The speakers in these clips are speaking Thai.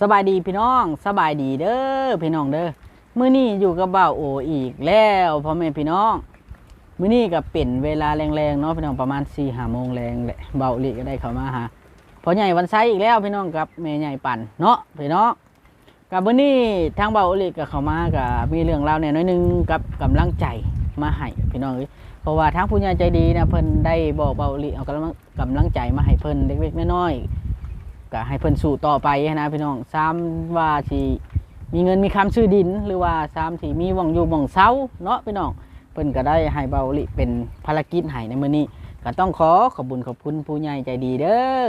สบายดีพี่น้องสบายดีเด้อพี่น้องเด้อมื้อนี้อยู่กับบ่าวโออีกแล้วพ่อแม่พี่น้อง มื้อนี้ก็เป็นเวลาแรงๆเนาะพี่น้องประมาณ4 5โมงแรงแหละบ่าวอีก็ได้เข้ามาหาพ่อใหญ่วันไซอีกแล้วพี่น้องกับแม่ใหญ่ปั่นเนาะพี่น้องกับมื้อนี้ทางบ่าวอีก็เข้ามาก็มีเรื่องราวแหน่น้อยหนึงกับกำลังใจมาให้พี่น้องเอ้ยเพราะว่าทางผู้ใหญ่ใจดีนะเพิ่นได้บอกบ่าวอีเอากำลังกำลังใจมาให้เพิ่นเล็กๆน้อยๆ ก็ให้เพิ่นสู่ต่อไปนะพี่น้องซ้ำว่าสิมีเงินมีคำชื่อดิน หรือว่าซ้ำที่มีหว่องอยู่หว่องเซาเนาะพี่น้องเพิ่นก็ได้ให้เบาลิเป็นภารกิจให้ในมื้อนี้ก็ต้องขอขอบคุญขอบคุณผู้ใหญ่ใจดีเด้อ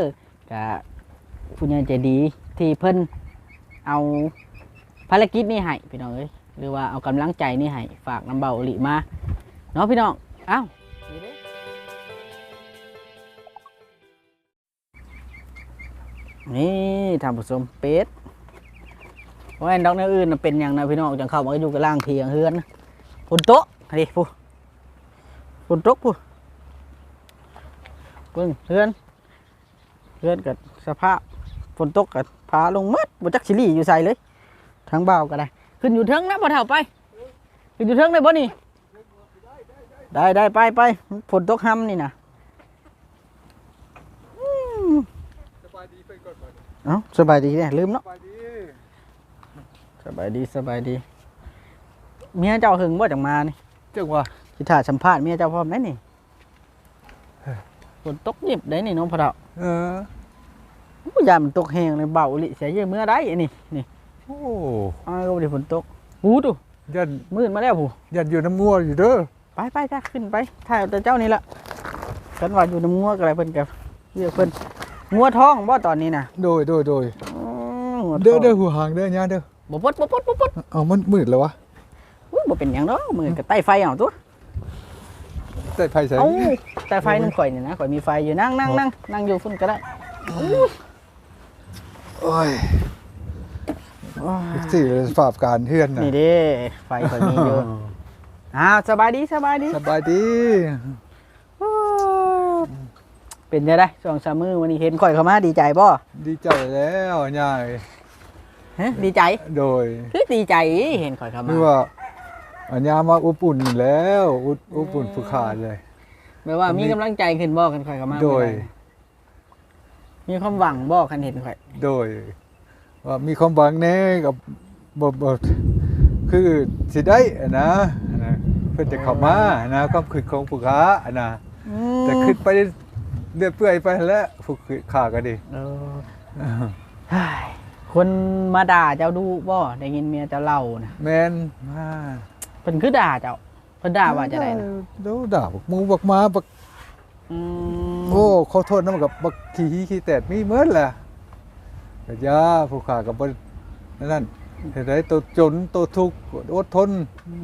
ก็ผู้ใหญ่ใจดีที่เพิ่นเอาภารกิจนี้ให้พี่น้องเอ้ยหรือว่าเอากำลังใจนี้ให้ฝากน้ำเบาลิมาเนาะพี่น้องเอ้านี่ นี่ท่านผู้ชมเป็ดว่าอันดอกแนวอื่นเป็นอย่างนะพี่น้องจังเข้ามาอยู่กับล่างเทียงเฮือนฝนโต๊ะนี่ผู้ฝนตกผู้เบิ่งเฮือนเฮือนกับสภาพฝนตกกับพาลงมัดบ่จักสิลี่อยู่ใส่เลยทางเบาก็ได้ขึ้นอยู่เทิงนะบ่เท่าไปขึ้นอยู่เทิงได้บ่นี่ได้ได้ไปไปฝนตกห้ำนี่นะ สบายดีไปก่อนก่อน เอ้าสบายดีเนี่ยลืมเนาะ สบายดีสบายดีสบายดีเมียเจ้าหึงบ่จังมานี่จังหวะสิถ่าสัมภาษณ์เมียเจ้าพร้อมได้นี่ฝนตกหยิบได้นี่น้องพระเดาเออผู้ยามมันตกแห้งเลยเบาลิเสียเยอะเมื่อได้อันนี่นี่โอ้อ้าวก็บ่ได้ฝนตกหูดูยันมืดมาแล้วผู้ยันอยู่น้ำงัวอยู่เด้อไปไปจ้าขึ้นไปถ่ายเอาแต่เจ้านี่ละฉันว่าอยู่น้ำงัวกับอะไรเพิ่นกับเรียกเพิ่น งัวท้องบ่ตอนนี้น่ะโดยโดยโดยอ๋องัวท้เด้อองเด้อหัวหางเด้อย่าเด้อบ่ปดบ่ปดบ่ปดเอามันมืดแล้ววะอุ้ยบ่เป็นหยังดอกมืดกับใต้ไฟเอาตัวแต่ไฟใส่ เอ้าแต่ไฟน้ำข่อยนี่นะข่อยมีไฟอยู่นั่งนั่งนั่งนั่งอยู่ฝุ่นก็ได้โอ้ยสี่ฝาบการเฮือนน่ะนี่เด้ไฟข่อยมีอยู่อ้าวสบายดีสบายดี สบายดี เป็นยังไงช่วงสามมือวันนี้เห็นข่อยเข้ามาดีใจบ่ดีใจแล้วยายฮะดีใจ โดยคือดีใจเห็นข่อยเข้ามานี่ว่าอัญญามาอุบอุ่นแล้วอุบอุบอุ่นผู้ขาดเลยแปลว่ามีกำลังใจขึ้นบ่กันข่อยเข้ามาโดย มีความหวังบ่คันเห็นข่อย โดย ว่ามีความหวังแน่กับบบบคือสิได้อะนะนะเพื่อจะเข้ามานะความคิดของผู้ค้าอะนะแต่ขึ้นไป เรื่อยเปื่อยไปแล้วผู้ค้าก็ดีเออเฮ้ยคนมาด่าเจ้าดูบ่ได้ยินเมียเจ้าเล่านะแมนมาเพิ่นคือด่าเจ้าเพิ่นด่าว่าจะได้นะโดด่าบักหมูบักหมาบักอืมโอ้ขอโทษนะมันกับบักขี้ขี้ขี้แตดมีเหมือนแหละก็ย่าผู้ค้าก็บ่นั่นเฮ็ดได้ตัวจนตัวทุกข์อดทน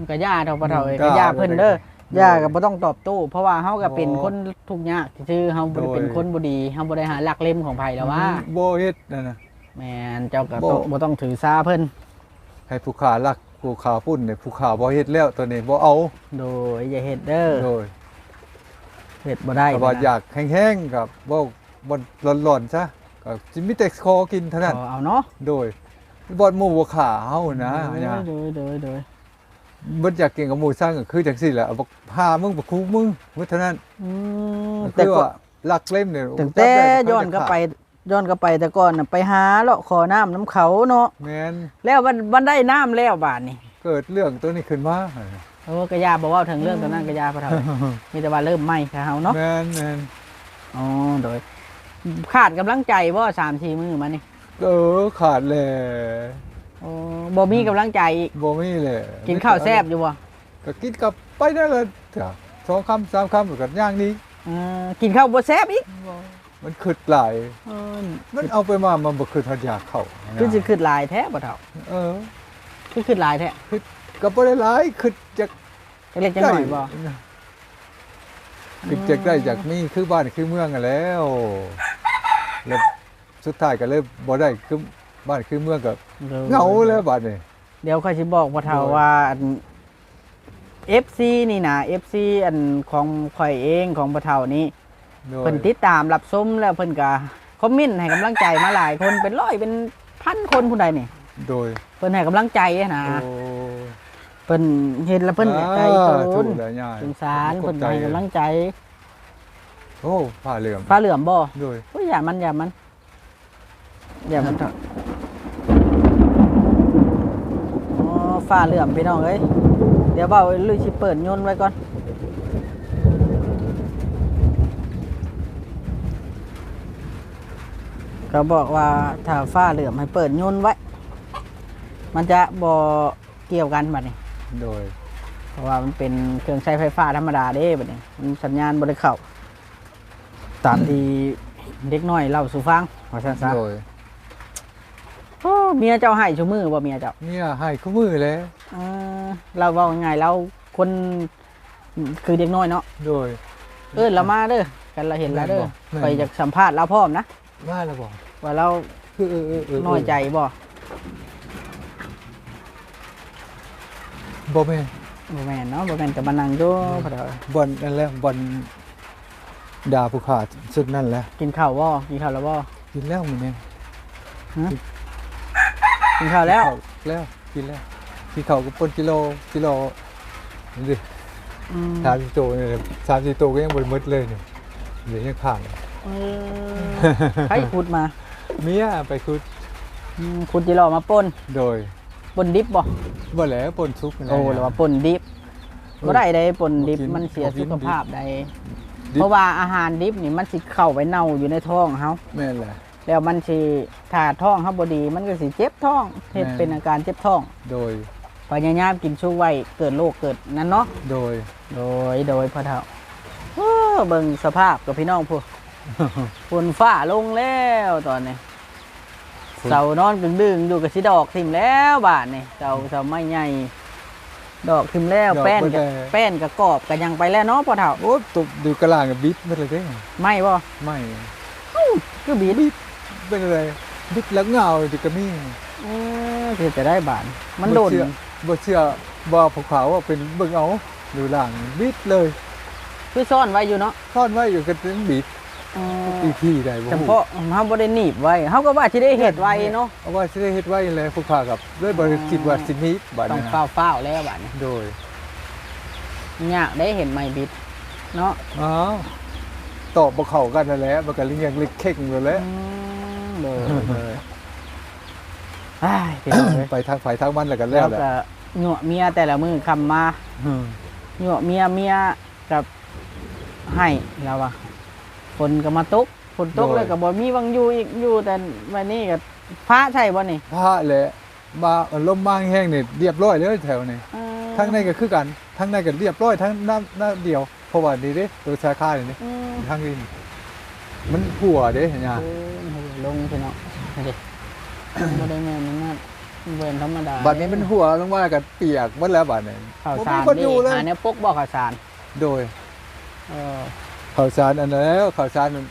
ก็ย่าเท่าปะเท่าเอ้ยอืก็มย่าเพิ่นเด้อโด ยย่าก็บ่ต้องตอบโต้เพราะว่าเฮาก็เป็นโอ้คนทุกข์ยากซื่อๆเฮาบ่ได้โดยเป็นคนบ่ดีเฮาบ่ได้หาหลักเล่มของไผแล้วว่าบ่เฮ็ดนั่นน่ะ แม่นเจ้าก็บ่ ต้องบ่ต้องถือสาเพิ่น ให้ผู้ขารักผู้ขาพุ่นเนี่ยผู้ขาบ่เฮ็ดแล้วตัวนี้บ่เอาโดยอย่าเฮ็ดเด้อโดยเฮ็ดบ่ได้ก็บ่นะอยากแห้งๆกับบ่บ่ร้อนๆซะก็สิมีแต่คอกินเท่านั้น ขอเอาเนาะโดยบ่หมู่บ่ขาเฮานะโดยเนี่ยโดยโดยโดย บ่อยากเก่งกับหมู่สร้างก็คือจังซี่แหละเอาบ่พามึงบ่คูมึงว่าเท่านั้นอืมก็แต่คือก็ว่าลักเล่มเนี่ยตั้งแต่ย้อนกลับไปย้อนกลับไปแต่ก่อนน่ะไปหาเลาะขอน้ำน้ำเขาเนาะแม่นแล้วมันมันได้น้ำแล้วบาดนี้เกิดเรื่องตัวนี้ขึ้นมาเออกระยาบอกว่าถึงเรื่องตอนนั้นกระยาพะเท่ามีแต่ว่าเริ่มไหม้ค่ะเฮาเนาะแม่นแม่นอ๋อโดย ขาดกำลังใจบ่สามทีมือมานี่เออขาดแหละ โอ้บ่มีกำลังใจอีกบ่มีแหละกินข้าวแซ่บอยู่บ่ก็กินกับไปนั่นแหละจ้ะสองคำสามคำกับย่างนี้เออกินข้าวบ่แซ่บอีกมันขึ้นหลายเออมันเอาไปมามันบ่ขึ้นทันอยากเข้าคือสิขึ้นหลายแท้บ่เท่าเออคือขึ้นหลายแท้ก็บ่ได้หลายขึ้นจากเล็กๆจังหน่อยบ่ขึ้นจากได้จากมีคือบ้านคือเมืองกันแล้วแล้วสุดท้ายก็เลยบ่ได้คือ บ้านคือเมืองก็เหงาแล้วบัดนี้เดี๋ยวค่อยสิบอกบ่เท่าโดยว่าอัน FC นี่นะ FC อันของข่อยเองของบ่เท่านี้โดยเพิ่นติดตามรับชมแล้วเพิ่นก็คอมเมนต์ให้กำลังใจมาหลายคนเป็นร้อยเป็นพันคนผู้ใดนี่ โดย เพิ่นให้กำลังใจนะโอ้เพิ่นเห็นแล้วเพิ่นใจอ่าโตถูนกแล้วย่าสงสารเพิ่นใจให้กำลังใจ โอ้ผ้าเหลืองฟ้าเหลื่อมบ่โดยโอ้ยอย่ามันอย่ามันอย่ามันเถอะอ๋อ ฟ้าเหลื่อมพี่น้องเอ้ยเดี๋ยวเบาลุยสิเปิดยนต์ไว้ก่อนก็บอกว่าถ้าฟ้าเหลื่อมให้เปิดยนต์ไว้ มันจะบ่เกี่ยวกันบัดนี้โดย เพราะว่ามันเป็นเครื่องใช้ไฟฟ้าธรรมดาเด้บัดนี้มันสัญญาณบ่ได้เข้าตามที่เด็กน้อยเล่าสู่ฟังว่าซั่นซะโดยโอ้ เมียเจ้าให้ชั่วมือบ่เมียเจ้าเนี่ยให้คู่มือแล้วเออเราเว้าง่ายๆเราคนคือเด็กน้อยเนาะโดย เอิ้นเรามาเด้อกันเราเห็นแล้วเด้อแม่นบ่ ไปจากสัมภาษณ์เราพร้อมนะว่าแล้วบอกว่าเราคือเออเออเออน้อยใจบ่บ่แม่นบ่แม่นเนาะบ่แม่นแต่มานั่งอยู่พะเด้อบอลนั่นแหละบอลดาผู้ขาดสุดนั่นแหละกินข้าวบ่กินข้าวแล้วบ่กินแล้วมันเนี่ย กินข้าวแล้ว แล้วกินแล้วกินข้าวกับปนกิโลกิโลนี่ดิอืมสามสิบตัวเนี่ยสามสิบตัวก็ยังบริมดเลยเนี่ยเหลือยังข้างเออใครขุดมา เมียไปคุดอืมขุดจิรอมาป่นโดยป่นดิบบ่บ่แล้วปนซุปนั่นแหละโอ้หรือว่าป่นดิบบ่ได้ได้ป่นดิบบ่กินมันเสียบ่กินสุขภาพได้ดิบเพราะว่าอาหารดิบนี่มันสิเข้าไปเน่าอยู่ในท้องเฮาแม่นแหละ แล้วมันสิถ้าท้องเฮาบ่ดี มันก็สิเจ็บท้องเฮ็ดแม่นเป็นอาการเจ็บท้องโดยพยายามกินชูไว้เกิดโรคเกิดนั่นเนาะโดย โดยโดยพ่อเฒ่าโอ้เบิ่งสภาพกับพี่น้องพวกฝนฟ้าลงแล้วตอนนี้ฝนเสานอนกึ่งดึงอยู่กับสิดอกทิมแล้วบาดนี่เสาเสาไม้ใหญ่ดอกทิมแล้วดอกแป้นบ่กับได้แป้นกับกรอบกับยังไปแล้วเนาะพ่อเฒ่าโอ้ตกดูกระลางกับบิดไม่เลยเด้ไม่บ่ไม่คือบีดบิด เป็นอะไรบิดแล้วเงาดิกระมี่เออคือจะได้บาดมันโดนบ่เชื่อบ่เชื่อบ่ภูเขาว่าเป็นเบิ่งเอาดูล่างบิดเลย คือซ่อนไว้อยู่เนาะซ่อนไว้อยู่กันถึงบิดเอออีกที่ใดบ่เฉฮู้พาะเฮาบ่ได้หนีบไว้เฮาก็ว่าสิได้เฮ็ดไว้เนาะเอาว่าสิได้เฮ็ดไว้แล้วภูเขากับด้วยบ่ได้คิดว่าสิมีบัดต้อนั้งนเฝ้านะเฝ้าวๆแล้วบาดนี้โดยยากได้เห็นไม้บิดเนาะอ๋อตอบบ่เข้ากันนั่นแหละมันก็เรียงเล็กเข่งอยู่แล้ว อืมเลยเลยอ้ายพี่น้องเอ้ยไปทางฝ่ายทางมันแล้วกันแล้แล้ววแหละก็หยวเมียแต่ละมือคำมาอืมหยวเมียเมียกับให้แล้วอะฝนก็มาตกฝนตกแล้วก็บ่มีวังอยู่อีกอยู่แต่วันนี้ก็ฟ้าใช่บ่นี่พระแหละมาลมมาแห้งนี่เรียบร้อยเลยแถวนี้เออทั้งในก็คือกันทั้งในก็เรียบร้อยทั้งน้ำน้ำเดียวเพราะว่านี่เด้ตัวชาค่านี่อืมทางนี้มันหัวเด้เห็นยัง โอ้ย ลงพี่น้องเด็บ่ได้แม่นนั่นนะเบิ่นธรรมดาบัดนี้มันหัวลงมากับเปียกหมดแล้วบัดนี้ข้าวบ่สามีรคนนี่อยู่เลยอันนี้ปกบ่ข้าวสารโดยเออข่าวสารอันนั้นแล้วข่าวสารมัน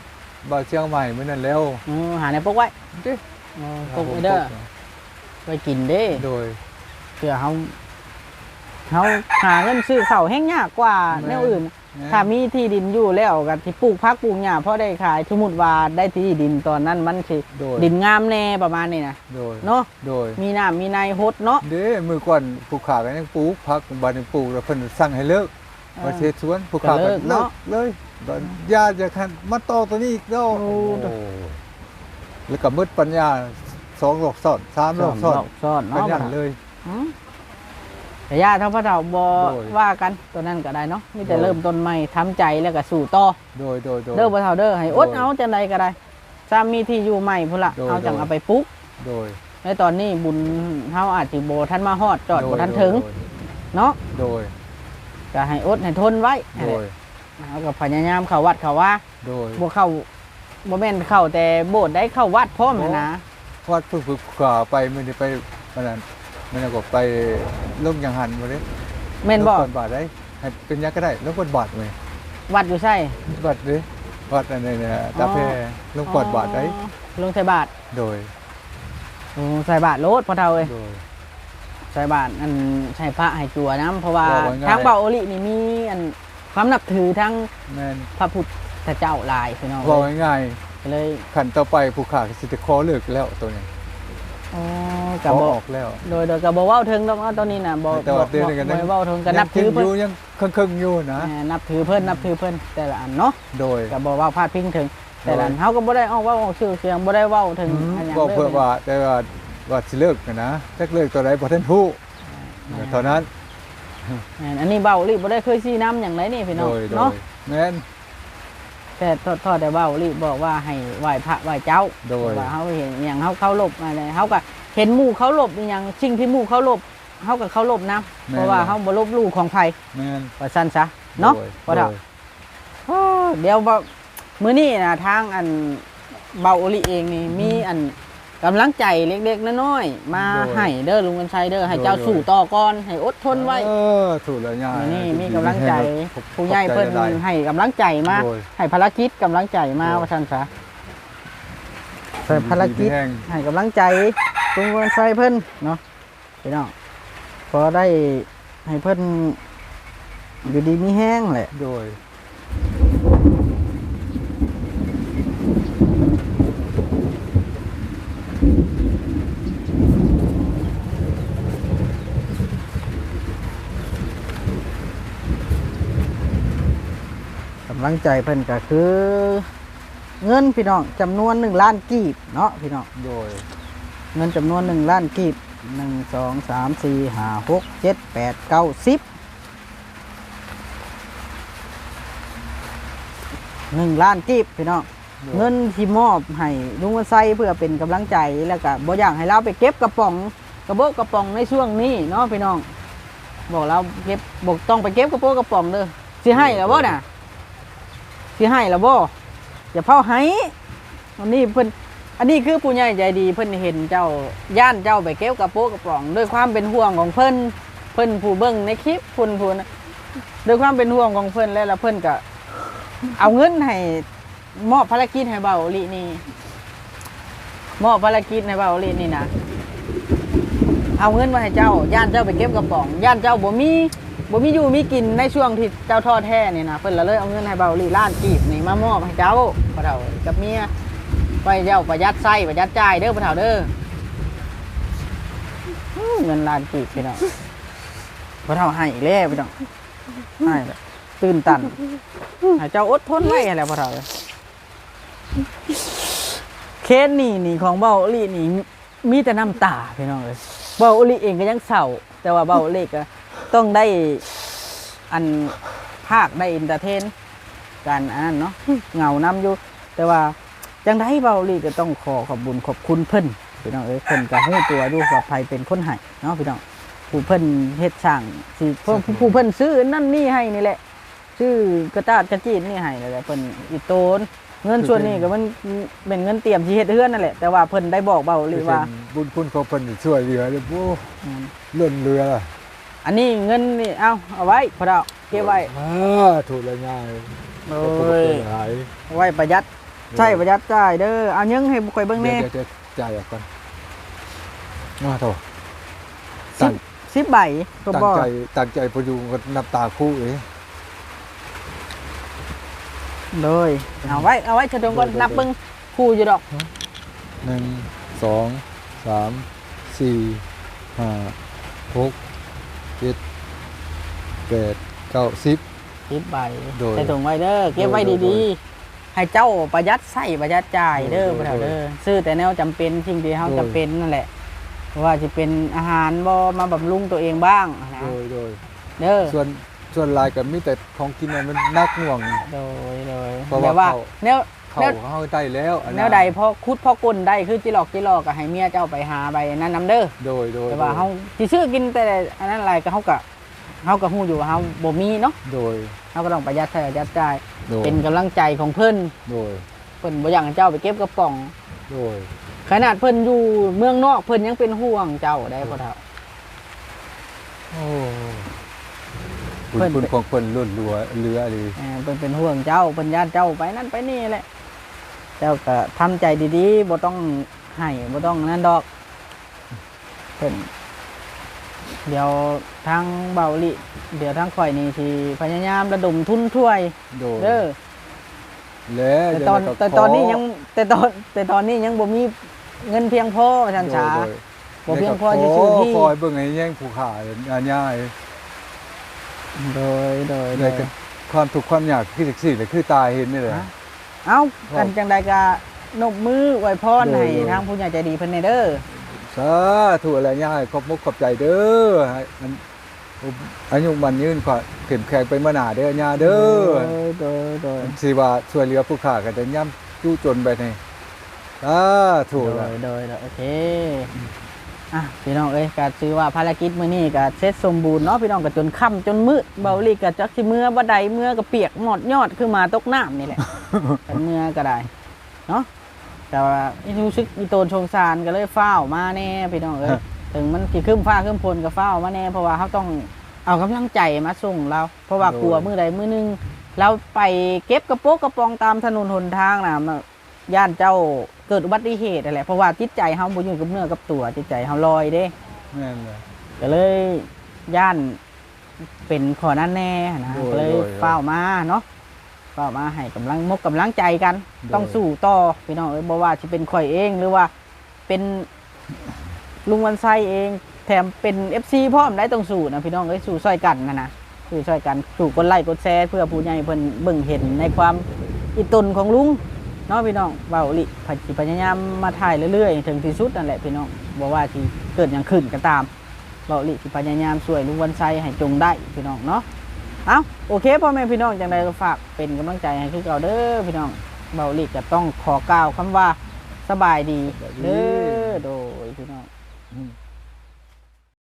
บ่าวเชียงใหม่มื้อนั้นแล้วเออหาในปกไว้เด้เออปกไว้เด้อไปกินเด้โดยเพื่อเฮาเฮาหาเงินซื้อข้าวแห้งยากกว่าแม่แนวอื่น ถ้ามีที่ดินอยู่แล้วก็ที่ปลูกพักปลูกหญ้าพอได้ขายสมมุติว่าได้ที่ดินตอนนั้นมันสิโดย ดินงามแน่ประมาณนี้นะโดยเนาะโดย มีน้ำมีในฮดเนาะ เด้มือก่อนปลูกขากันยังปลูกพักบัดนี้ปลูกแล้วเพิ่นสั่งให้เลิกมาเทศสวนปลูกขาก็กัเลินกเลิเนาะ กเลยบัดญาติจะคันมาต่อตัวนี้อีกแล้วโอ้แล้วก็มืดปัญญาสองหลอกซ้อนสามหลอกซ้อนซ่อนปัญเนาะญาเลย อืม แต่ย่าเท่าพระเฒ่าบ่โดย ว่ากันตัวนั้นก็ได้เนาะมีแต่โดยเริ่มต้นใหม่ทำใจแล้วก็สู่ต่อโดยโดยโดย เด้อบ่เฒ่าเด้อให้อดโดยเอาจังไดก็ได้ซ้ำมีที่อยู่ใหม่พุ่นละโดย เอาจังโดยเอาไปปลูกโดยในตอนนี้บุญเฮาอาจสิบ่ทันมาฮอดจอดโบ่ทันถึงเนาะโดยก็ให้อดให้ทนไว้โดยเอากับพยายามเข้าวัดเข้าว่าโดยบ่เข้าบ่แม่นเข้าแต่โบสถ์ได้เข้าวัดพร้อมนะนะ วัดฝึกฝึกขาไปมันจะไปมันนั้น มันก็ไปลงยังหันมาเลยแม่นบ่ลงก่อนบาทได้ให้เป็นยักษ์ก็ได้ลงก่อนบาทเลยวัดอยู่ใช่บาทเลยวัดอันนี้เนี่ยตาแพรลงก่อนบาทได้อ๋อลงใส่บาทโดยโอ้ใส่บาทโลดพ่อเฒ่าเอ้ยโดยใส่บาทอันใส่พระให้จัวน้ำเพราะว่าบอกว่าง่ายทางเบาโอลินี่มีอันความนับถือทั้งแม่นพระพุทธเจ้าหลายพี่น้องบอกง่ายก็เลยๆขันต่อไปผู้ขาก็สิจะขอเลิกแล้วตัวนี้อ๋อข ก็อบ่ออกแล้ว โดยโดยก็บ่เว้าถึงดอกเนาะตอนนี้น่ะบ่แต่ว่าบ่เดือนหนึงก็บ่ยังเว้าถึงก็นับถือยังเพิ่นยู่ยังครึ่งๆอยู่นะอ่านับถือเพิ่นนับถือเพิ่นแต่ละอันเนาะโดยก็บอกว่าพาดพิงถึง แต่ละอันเฮาก็บ่ได้ออกเว่าออกชื่อเสียงบ่ได้เว้าถึงอืมอันหยังก็ลยเพื่อว่าแต่ว่าว่าสิเลิกกันนะจักเลิกตัวใดบ่ทันฮู้เท่านั้นแม่นอันนี้เว้าลิบ่ได้เคยชี้นำหยังไดนี่พี่น้โดองยโดเนาะยแม่นแต่ทอดทอดแต่เว้าลิบอกว่าให้ไหว้พระไหว้เจ้าโดยว่าเฮาเห็นอหย่างเฮาเคารพอะไรเฮาก็ เห็นหมู่เคารพอหย่างสิ่งที่หมู่เคารพเฮาก็เคารพนํเพราะว่าเฮาบ่ลบหลู่ของไผแม่นว่าซั่นซะเนาะโดยบ่เฒ่า โดย โอ้เดี๋ยวบ่มื้อนี้นะทางอันเบาโอลิเองนี่มีอันกำลังใจเล็กๆน้อยๆมาให้เด้อลุงกันชัยเด้อให้เจ้าสู้ต่อก่อนให้อดทนไว้เออถูกแล้วย่ามื้อนี้มีดีๆกำลังใจขอบผู้ใหญ่เพิ่นขอบใจหลาย ให้กำลังใจมาโดยให้ภารกิจกำลังใจมาโดย ว่าซั่นซะใส่ภารกิจดีๆแห้งให้กำลังใจ ลุงกันชัยเพิ่นเนาะพี่น้องพอได้ให้เพิ่นอยู่ดีมีแห้งแหละโดยกำลังใจเพิ่นก็คือ เงินพี่น้องจำนวนหนึ่งล้านกีบเนาะพี่น้องโดย เงินจำนวนหนึ่งล้านกีบหนึ่งสองสามสี่ห้าหกเจ็ดแปดเก้าสิบหนึ่งล้านกีบพี่น้องโดยเงินที่มอบให้ลุงวันไซเพื่อเป็นกำลังใจแล้วก็บ่อยากให้เราไปเก็บกระป๋องกระโบกกระป๋องในช่วงนี้เนาะพี่น้อง บอกเราเก็บบอกต้องไปเก็บกระโปรงกระป๋องเด้อสิให้แล้วบ่น่ะสิให้แล้วบ่อย่าเผาให้อันนี้เพิ่น อันนี้คือผู้ใหญ่ใจดีเพิ่นเห็นเจ้าย่านเจ้าไปเก็บกระโปงกระป๋อง ด้วยความเป็นห่วงของเพิ่นเพิ่นผู้เบิ่งในคลิปเพิ่นผู้นะด้วยความเป็นห่วงของเพิ่นแล้วแล้วเพิ่นก็เอาเงินให้มอบภารกิจให้เบาอลินี่มอบภารกิจให้เบาอลินี่นะเอาเงินมาให้เจ้าย่านเจ้าไปเก็บกระป๋องย่านเจ้าบ่มีบ่มีอยู่มีกินในช่วงที่เจ้าทอดแท้นี่นะเพิ่นละเลยเอาเงินให้เบาลีล้านกีบนี่มามอบให้เจ้าพ่อเฒ่ากับเมีย ไว้เจ้าประหยัดไส้ประหยัดจ่ายเด้อพ่อเฒ่าเด้ออื้อเงินล้านกีบพี่น้องพ่อเฒ่าให้อีกแล้วพี่น้องให้แบบตื่นตันให้เจ้าอดทนไว้แหละพ่อเฒ่าเอ้ยเคสนี่นี่ของเบ้าลีนี่มีแต่น้ำตาพี่น้องเอ้ยเบาอุลิเองก็ยังเศร้าแต่ว่าเบ้าอลิก็ต้องได้อันภาคได้อินเตอร์เทนการอันนั้นเนาะเหงานำอยู่ แต่ว่า จังได้เบาอุลิก็ต้องขอขอบบุญขอบคุณเพิ่นพี่น้องเอ้ยเพิ่นก็ฮู้ตัวดูว่าภัยเป็นคนให้เนาะพี่น้องผู้เพิ่นเฮ็ดสร้างสิเพิ่นผู้เพิ่นซื้อนั่นนี่ให้นี่แหละซื้อกระตาดกระจีดนี่ให้นั่นแหละเพิ่นอีโตนเงินส่วนนี้ก็มันเป็นเงินเตรียมที่เฮ็ดเฮือนนั่นแหละแต่ว่าเพิ่นได้บอกเบาอุลิว่าเป็นบุญคุณของเพิ่นที่ช่วยเหลือเนี่ยโอ้ล้นเรือล่ะอันนี้เงินนี่เอาเอาไว้พอเราเก็บไว้อ่าถูกแล้วย่าโอ้ขอบคุณยหลายเอาไว้ประหยัด ใช่ประหยัดจ่ายเด้อเอายังให้ข่อยเบิ่งแน่เดี๋ยวเดี๋ยวจ่ายออกก่อนอ่าโถสิตั้บงสิบใบก็ตั้งบ่ใจตั้งใจพยุงกับน้ำตาคู่เอ้ยเลยเอาไว้เอาไว้ชะดงก่อนเดี๋ยวนับเบิ่งคู่อยู่ดอกหนึ่งสองสามสี่ห้าหกเจ็ดแปดเก้าสิบสิบใบโดยใส่ถุงไว้เด้อเก็บไว้โดยโดดียๆ ให้เจ้าประหยัดใส่ประหยัดจ่ายเด้อโดยพ่อเฒ่าโดยเด้อซื้อแต่แนวจำเป็นสิ่งที่เฮาโดยจำเป็นนั่นแหละว่าจะเป็นอาหารบ่มาบำรุงตัวเองบ้างนะโดยโดยเด้อส่วนส่วนหลายกับมีแต่ของกินน่ะมันนักหน่วงโดยโดยเพราะแต่ว่าว่าเขาแนวเขาแนวเขาได้แล้วอัแนวใดพอคุดพอกลได้คือจิหลอกจิหลอกก็ให้เมียเจ้าไปหาใบนั้นนํเด้อโดยโดยแต่ว่าเฮาสิซื้อกินแต่อันนั้นอะไรก็เฮาก็เฮาก็ฮู้อยู่ว่าเฮาบ่มีเนาะโดย เฮาก็ต้องประหยัดใช้ประหยัดจ่ายโดยเป็นกำลังใจของเพิ่นโดยเพิ่นบ่อยากให้เจ้าไปเก็บกระป๋อง โดยขนาดเพิ่นอยู่เมืองนอกเพิ่นยังเป็นห่วงเจ้าได้พ่อเฒ่า โอ้คุเพิ่ณนคุณของคนล้นรัวเรือเลยเออเพิ่นเป็นห่วงเจ้าเพิ่นญาติเจ้าไปนั่นไปนี่แหละ เจ้าก็ทำใจดีๆบ่ต้องให้บ่ต้องนั่นดอกเพิ่น เดี๋ยวทางเบาลิเดี๋ยวทางข่อยนี่สิพยายามระดมทุนช่วยโดยเด้อแล้วแต่ตอนเดี๋ยวแต่ก็ขตอนนี้ยังแต่ตอนแต่ตอนนี้ยังบ่มีเงินเพียงพอท่านช้าโดยบ่เพียงพอแล้วจะก็ซื้อที่คอยเบิ่งให้แย่งผู้ขาอาญาโดยโดยโดได้ยกันความทุกข์ความยากคือจักซี่เลยคือตายเห็นนี่แหละฮะเอ้ากันจังใดก็นบมือไว้พรโดยให้โดยทางผู้ใหญ่ใจดีเพิ่นแน่เด้อ สาธุอะไรย่าขอบมุกขอบใจเด้อให้มันอายุมันยืนกว่าเข็มแข็งไปมาหนาเด้อย่าเด้อโดยโดยโดยสิว่าช่วยเหลือผู้ขาก็จะย่ำจู้จนไปนี่สาธุโดล่ะยโดยโดยโอเคอะพี่น้องเอ้ยก็ถือว่าภารกิจมื้อนี้ก็เสร็จสมบูรณ์เนาะพี่น้องก็จนค่ำจนมืดเบาหลีก็จักสิเมื่อบ่ใดเมื่อก็เปียกหมดยอดคือมาตกน้ำนี่แหละกันเมื่อก็ได้เนาะ แต่ว่าอีรู้สึกอีโตนชงซานก็เลยฟ้าวมาแน่พี่น้องเอ้ยถึงมันกี่ขึ้นฟ้าขึ้นพลก็ฟ้าวมาแน่เพราะว่าเขาต้องเอากำลังใจมาส่งเรา เพราะว่ากลัวมือใดมือหนึงเราไปเก็บกระโปรงกระปองตามถนนหนทางนะมันย่านเจ้าเกิดอุบัติเหตุนั่นแหละเพราะว่าจิตใจเขาบ่อยู่กับเนื้อกับตัวจิตใจเขาลอยเด้ แม่นเลย ก็เลยย่านเป็นขอนั่นแน่นะโดยก็เลยโดย เฝ้าวมาเนาะ เฝ้าวมาให้กำลังมกกำลังใจกันโดยต้องสู้ต่อพี่น้องเอ้ยบ่ว่าจะเป็นข่อยเองหรือว่าเป็นลุงวันไซเอง แถมเป็น FC พร้อมได้ต้องสู้นะพี่น้องเอ้ยสู้ช่วยกันนะนะสู้ช่วยกันสู้กดไลค์กดแชร์เพื่อผู้ใหญ่เพิ่นเบิ่งเห็นในความอิตนของลุงเนาะพี่น้องเบาลิผัดสิพยายามมาถ่ายเรื่อยๆ ถึงที่สุดนั่นแหละพี่น้องบ่ว่าที่เกิดอย่างขึ้นก็ตามเบาหลีสิพยายามช่วยลุงวันไซให้จงได้พี่น้องเนาะ เอาโอเคพ่อแม่พี่น้องจังใดก็ฝากเป็นกำลังใจให้คือเก่าเด้อพี่น้องเบาหลีจะต้องขอกล่าวคำว่าสบายดีเด้อโดยพี่น้องอ